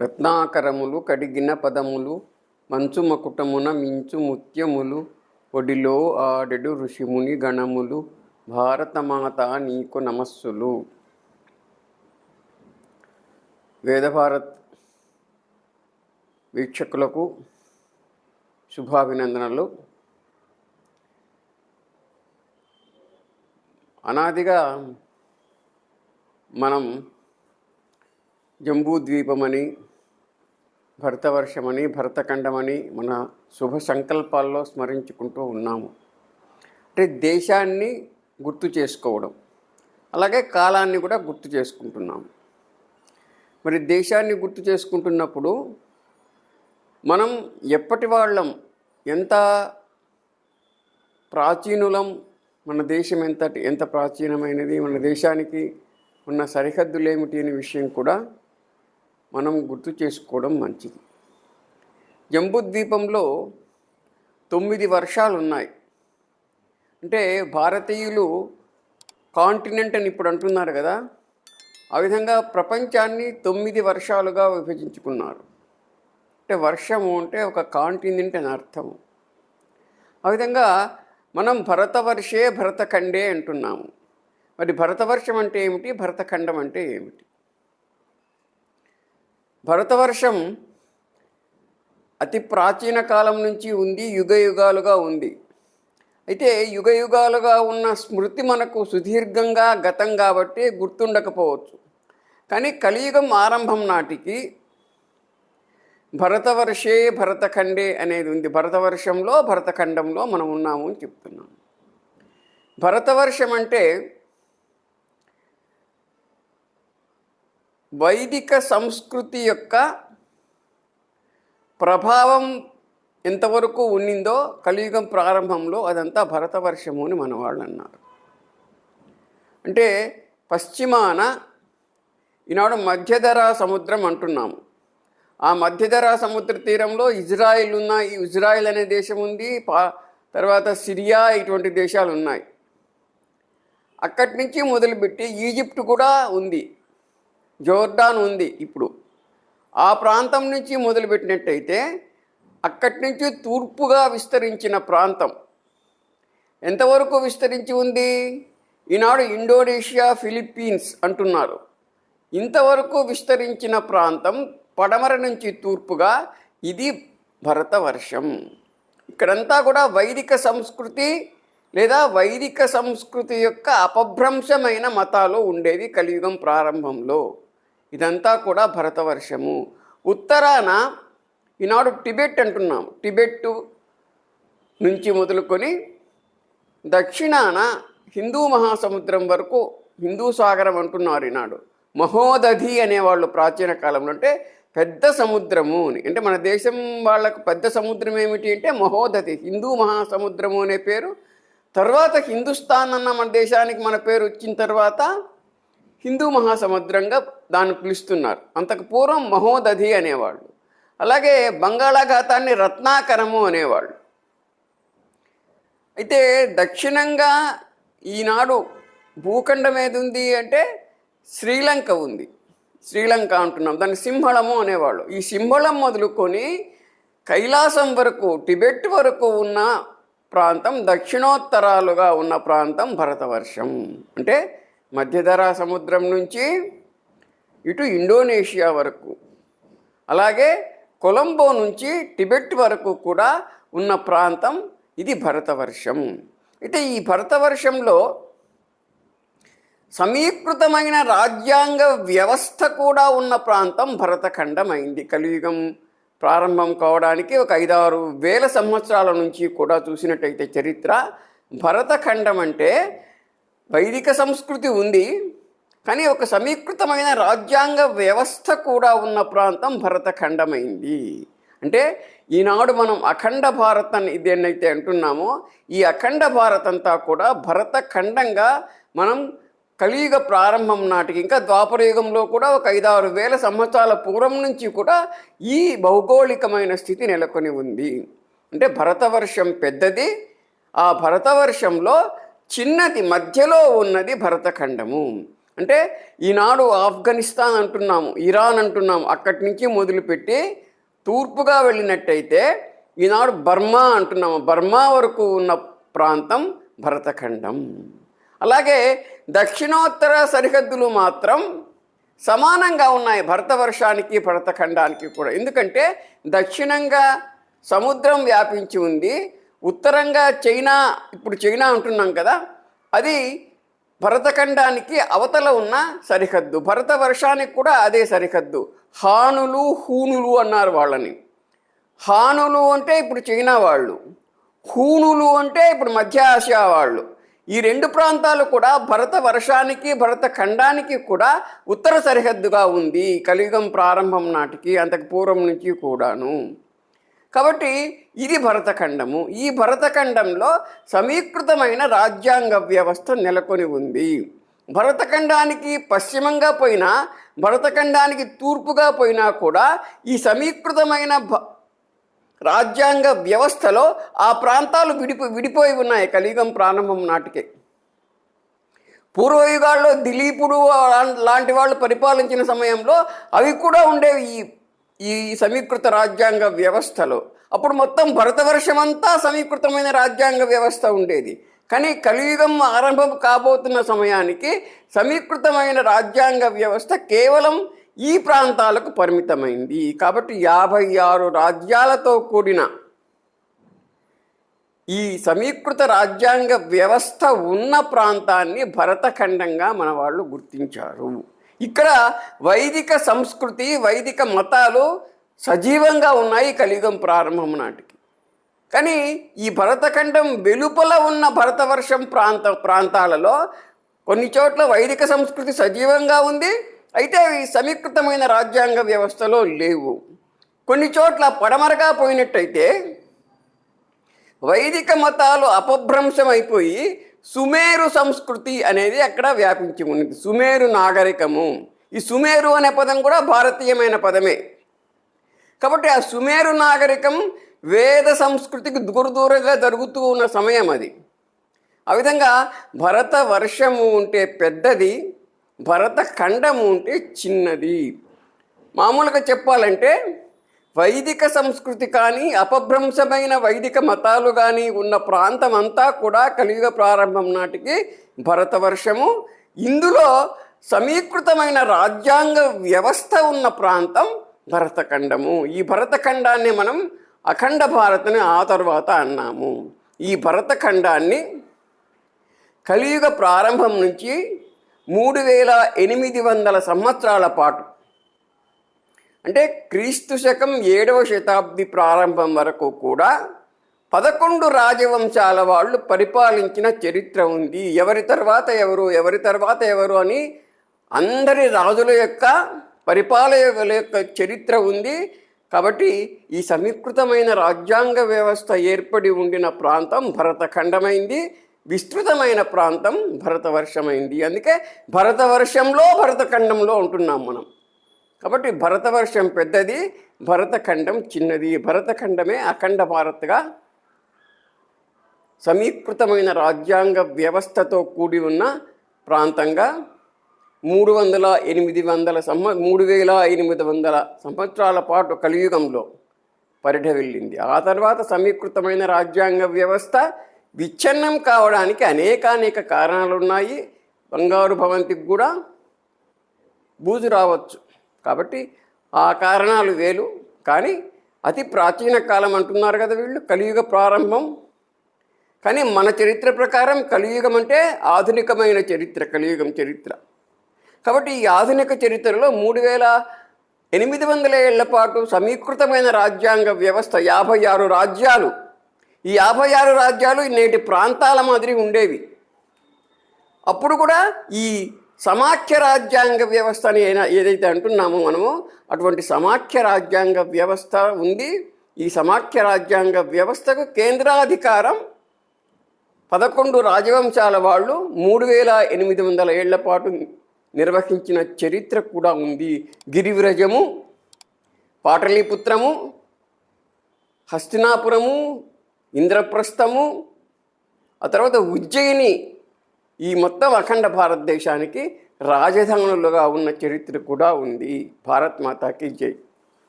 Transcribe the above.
రత్నాకరములు కడిగిన పదములు మంచు మకుటమున మించు ముత్యములు ఒడిలో ఆడెడు ఋషిముని గణములు భారతమాత నీకు నమస్సులు. వేదభారత్ వీక్షకులకు శుభాభినందనలు. అనాదిగా మనం జంబూద్వీపమని భరతవర్షమని భరతఖండమని మన శుభ సంకల్పాల్లో స్మరించుకుంటూ ఉన్నాము. అంటే దేశాన్ని గుర్తు చేసుకోవడం అలాగే కాలాన్ని కూడా గుర్తు చేసుకుంటున్నాము మరి దేశాన్ని గుర్తు చేసుకుంటున్నప్పుడు మనం ఎప్పటి వాళ్ళం ఎంత ప్రాచీనులం మన దేశం ఎంత ఎంత ప్రాచీనమైనది మన దేశానికి ఉన్న సరిహద్దులు ఏమిటి అనే విషయం కూడా మనం గుర్తు చేసుకోవడం మంచిది. జంబుద్వీపంలో తొమ్మిది వర్షాలు ఉన్నాయి అంటే భారతీయులు కాంటినెంట్ అని ఇప్పుడు అంటున్నారు కదా ఆ విధంగా ప్రపంచాన్ని తొమ్మిది వర్షాలుగా విభజించుకున్నారు. అంటే వర్షము అంటే ఒక కాంటినెంట్ అని అర్థము. ఆ విధంగా మనం భరతవర్షే భరతఖండే అంటున్నాము. మరి భరతవర్షం అంటే ఏమిటి? భరతఖండం అంటే ఏమిటి? భరతవర్షం అతి ప్రాచీన కాలం నుంచి ఉంది యుగ యుగాలుగా ఉంది. అయితే యుగ యుగాలుగా ఉన్న స్మృతి మనకు సుదీర్ఘంగా గతం కాబట్టి గుర్తుండకపోవచ్చు. కానీ కలియుగం ఆరంభం నాటికి భరతవర్షే భరతఖండే అనేది ఉంది. భరతవర్షంలో భరతఖండంలో మనం ఉన్నాము అని చెప్తున్నాం. భరతవర్షం అంటే వైదిక సంస్కృతి యొక్క ప్రభావం ఎంతవరకు ఉన్నిందో కలియుగం ప్రారంభంలో అదంతా భరతవర్షము అని మన వాళ్ళు అన్నారు. అంటే పశ్చిమాన ఈనాడు మధ్యధరా సముద్రం అంటున్నాము. ఆ మధ్యధరా సముద్ర తీరంలో ఇజ్రాయిల్ ఉన్న ఈ ఇజ్రాయిల్ అనే దేశం ఉంది పా తర్వాత సిరియా ఇటువంటి దేశాలు ఉన్నాయి అక్కడి నుంచి మొదలుపెట్టి ఈజిప్ట్ కూడా ఉంది. జోర్డాన్ ఉంది ఇప్పుడు. ఆ ప్రాంతం నుంచి మొదలుపెట్టినట్టయితే అక్కడి నుంచి తూర్పుగా విస్తరించిన ప్రాంతం. ఎంతవరకు విస్తరించి ఉంది? ఈనాడు ఇండోనేషియా ఫిలిప్పీన్స్ అంటున్నారు. ఇంతవరకు విస్తరించిన ప్రాంతం పడమర నుంచి తూర్పుగా ఇది భరతవర్షం ఇక్కడంతా కూడా వైదిక సంస్కృతి లేదా వైదిక సంస్కృతి యొక్క అపభ్రంశమైన మతాలు ఉండేది కలియుగం ప్రారంభంలో. ఇదంతా కూడా భరతవర్షము. ఉత్తరాన ఈనాడు టిబెట్ అంటున్నాం టిబెట్టు నుంచి మొదలుకొని దక్షిణాన హిందూ మహాసముద్రం వరకు హిందూ సాగరం అంటున్నారు ఈనాడు. మహోదధి అనేవాళ్ళు ప్రాచీన కాలంలో అంటే పెద్ద సముద్రము అని. అంటే మన దేశం వాళ్ళకు పెద్ద సముద్రం ఏమిటి అంటే మహోదధి హిందూ మహాసముద్రము అనే పేరు. తర్వాత హిందుస్థాన్ అన్న మన దేశానికి మన పేరు వచ్చిన తర్వాత హిందూ మహాసముద్రంగా దాన్ని పిలుస్తున్నారు. అంతకు పూర్వం మహోదధి అనేవాళ్ళు. అలాగే బంగాళాఖాతాన్ని రత్నాకరము అనేవాళ్ళు. అయితే దక్షిణంగా ఈనాడు భూఖండం ఏది ఉంది అంటే శ్రీలంక ఉంది. శ్రీలంక అంటున్నాం. దాన్ని సింహళము అనేవాళ్ళు. ఈ సింహళం మొదలుకొని కైలాసం వరకు టిబెట్ వరకు ఉన్న ప్రాంతం దక్షిణోత్తరాలుగా ఉన్న ప్రాంతం భరతవర్షం. అంటే మధ్యధరా సముద్రం నుంచి ఇటు ఇండోనేషియా వరకు. అలాగే కొలంబో నుంచి టిబెట్ వరకు కూడా ఉన్న ప్రాంతం ఇది భరతవర్షం. అయితే ఈ భరతవర్షంలో సమీకృతమైన రాజ్యాంగ వ్యవస్థ కూడా ఉన్న ప్రాంతం భరతఖండం అయింది కలియుగం ప్రారంభం కావడానికి ఒక ఐదారు వేల సంవత్సరాల నుంచి కూడా చూసినట్టయితే చరిత్ర భరతఖండం అంటే వైదిక సంస్కృతి ఉంది కానీ ఒక సమీకృతమైన రాజ్యాంగ వ్యవస్థ కూడా ఉన్న ప్రాంతం భరతఖండమైంది. అంటే ఈనాడు మనం అఖండ భారత్ అని అంటున్నామో ఈ అఖండ భారత్ అంతా కూడా భరతఖండంగా మనం కలియుగ ప్రారంభం నాటికి ఇంకా ద్వాపరయుగంలో కూడా ఒక ఐదారు వేల సంవత్సరాల పూర్వం నుంచి కూడా ఈ భౌగోళికమైన స్థితి నెలకొని ఉంది. అంటే భరతవర్షం పెద్దది ఆ భరతవర్షంలో చిన్నది మధ్యలో ఉన్నది భరతఖండము. అంటే ఈనాడు ఆఫ్ఘనిస్తాన్ అంటున్నాము ఇరాన్ అంటున్నాము అక్కడి నుంచి మొదలుపెట్టి తూర్పుగా వెళ్ళినట్టయితే ఈనాడు బర్మా అంటున్నాము. బర్మా వరకు ఉన్న ప్రాంతం భరతఖండం. అలాగే దక్షిణోత్తర సరిహద్దులు మాత్రం సమానంగా ఉన్నాయి భరతవర్షానికి భరతఖండానికి కూడా. ఎందుకంటే దక్షిణంగా సముద్రం వ్యాపించి ఉంది. ఉత్తరంగా చైనా ఇప్పుడు చైనా అంటున్నాం కదా అది భరతఖండానికి అవతల ఉన్న సరిహద్దు. భరత వర్షానికి కూడా అదే సరిహద్దు. హానులు హూనులు అన్నారు వాళ్ళని. హానులు అంటే ఇప్పుడు చైనా వాళ్ళు. హూనులు అంటే ఇప్పుడు మధ్య ఆసియా వాళ్ళు. ఈ రెండు ప్రాంతాలు కూడా భరత వర్షానికి భరత ఖండానికి కూడా ఉత్తర సరిహద్దుగా ఉంది. కలియుగం ప్రారంభం నాటికి అంతకు పూర్వం నుంచి కూడాను. కాబట్టి ఇది భరతఖండము. ఈ భరతఖండంలో సమీకృతమైన రాజ్యాంగ వ్యవస్థ నెలకొని ఉంది. భరతఖండానికి పశ్చిమంగా పోయినా భరతఖండానికి తూర్పుగా పోయినా కూడా ఈ సమీకృతమైన భ రాజ్యాంగ వ్యవస్థలో ఆ ప్రాంతాలు విడిపో విడిపోయి ఉన్నాయి కలియుగం ప్రారంభం నాటికే. పూర్వయుగాల్లో దిలీపుడు లాంటి వాళ్ళు పరిపాలించిన సమయంలో అవి కూడా ఉండేవి. ఈ ఈ సమీకృత రాజ్యాంగ వ్యవస్థలో. అప్పుడు మొత్తం భరతవర్షం అంతా సమీకృతమైన రాజ్యాంగ వ్యవస్థ ఉండేది. కానీ కలియుగం ఆరంభం కాబోతున్న సమయానికి సమీకృతమైన రాజ్యాంగ వ్యవస్థ కేవలం ఈ ప్రాంతాలకు పరిమితమైంది. కాబట్టి యాభై ఆరు రాజ్యాలతో కూడిన ఈ సమీకృత రాజ్యాంగ వ్యవస్థ ఉన్న ప్రాంతాన్ని భరతఖండంగా మన వాళ్ళు గుర్తించారు. ఇక్కడ వైదిక సంస్కృతి వైదిక మతాలు సజీవంగా ఉన్నాయి కలియుగం ప్రారంభం నాటికి. కానీ ఈ భరతఖండం వెలుపల ఉన్న భరతవర్షం ప్రాంత ప్రాంతాలలో కొన్ని చోట్ల వైదిక సంస్కృతి సజీవంగా ఉంది. అయితే అవి సమీకృతమైన రాజ్యాంగ వ్యవస్థలో లేవు. కొన్ని చోట్ల పడమరగా పోయినట్టయితే వైదిక మతాలు అపభ్రంశం అయిపోయి సుమేరు సంస్కృతి అనేది అక్కడ వ్యాపించి ఉంది? సుమేరు నాగరికము. ఈ సుమేరు అనే పదం కూడా భారతీయమైన పదమే. కాబట్టి ఆ సుమేరు నాగరికం వేద సంస్కృతికి దూర దూరంగా జరుగుతూ ఉన్న సమయం అది. ఆ విధంగా భరత వర్షము ఉంటే పెద్దది భరత ఖండము ఉంటే చిన్నది. మామూలుగా చెప్పాలంటే వైదిక సంస్కృతి కానీ అపభ్రంశమైన వైదిక మతాలు కానీ ఉన్న ప్రాంతం అంతా కూడా కలియుగ ప్రారంభం నాటికి భరతవర్షము ఇందులో సమీకృతమైన రాజ్యాంగ వ్యవస్థ ఉన్న ప్రాంతం భరతఖండము. ఈ భరతఖండాన్ని మనం అఖండ భారత్ని ఆ తర్వాత అన్నాము. ఈ భరతఖండాన్ని కలియుగ ప్రారంభం నుంచి మూడు వేల ఎనిమిది వందల సంవత్సరాల పాటు అంటే క్రీస్తు శకం ఏడవ శతాబ్ది ప్రారంభం వరకు కూడా పదకొండు రాజవంశాల వాళ్ళు పరిపాలించిన చరిత్ర ఉంది. ఎవరి తర్వాత ఎవరు ఎవరి తర్వాత ఎవరు అని అందరి రాజుల యొక్క పరిపాలకుల యొక్క చరిత్ర ఉంది. కాబట్టి ఈ సమీకృతమైన రాజ్యాంగ వ్యవస్థ ఏర్పడి ఉండిన ప్రాంతం భరతఖండమైంది. విస్తృతమైన ప్రాంతం భరతవర్షమైంది. అందుకే భరతవర్షంలో భరతఖండంలో ఉంటున్నాం మనం. కాబట్టి భరతవర్షం పెద్దది భరతఖండం చిన్నది. భరతఖండమే అఖండ భారత్గా సమీకృతమైన రాజ్యాంగ వ్యవస్థతో కూడి ఉన్న ప్రాంతంగా మూడు వందల ఎనిమిది వందల సంవ మూడు వేల ఎనిమిది వందల సంవత్సరాల పాటు కలియుగంలో పరిఢ వెళ్ళింది. ఆ తర్వాత సమీకృతమైన రాజ్యాంగ వ్యవస్థ విచ్ఛిన్నం కావడానికి అనేకానేక కారణాలు ఉన్నాయి బంగారు భవంతికి కూడా బూజు రావచ్చు. కాబట్టి ఆ కారణాలు వేలు. కానీ అతి ప్రాచీన కాలం అంటున్నారు కదా వీళ్ళు కలియుగ ప్రారంభం. కానీ మన చరిత్ర ప్రకారం కలియుగం అంటే ఆధునికమైన చరిత్ర కలియుగం చరిత్ర. కాబట్టి ఈ ఆధునిక చరిత్రలో మూడు వేల ఎనిమిది వందల ఏళ్ళ పాటు సమీకృతమైన రాజ్యాంగ వ్యవస్థ యాభై ఆరు రాజ్యాలు. ఈ యాభై ఆరు రాజ్యాలు నేటి ప్రాంతాల మాదిరి ఉండేవి. అప్పుడు కూడా ఈ సమాఖ్య రాజ్యాంగ వ్యవస్థ అని ఏదైతే అంటున్నామో మనము అటువంటి సమాఖ్య రాజ్యాంగ వ్యవస్థ ఉంది. ఈ సమాఖ్య రాజ్యాంగ వ్యవస్థకు కేంద్రాధికారం పదకొండు రాజవంశాల వాళ్ళు మూడు వేల ఎనిమిది వందల ఏళ్ళ పాటు నిర్వహించిన చరిత్ర కూడా ఉంది. గిరివ్రజము పాటలీపుత్రము హస్తినాపురము ఇంద్రప్రస్థము ఆ తర్వాత ఉజ్జయిని ఈ మొత్తం అఖండ భారతదేశానికి రాజధానులుగా ఉన్న చరిత్ర కూడా ఉంది. భారత్ మాతాకి జై.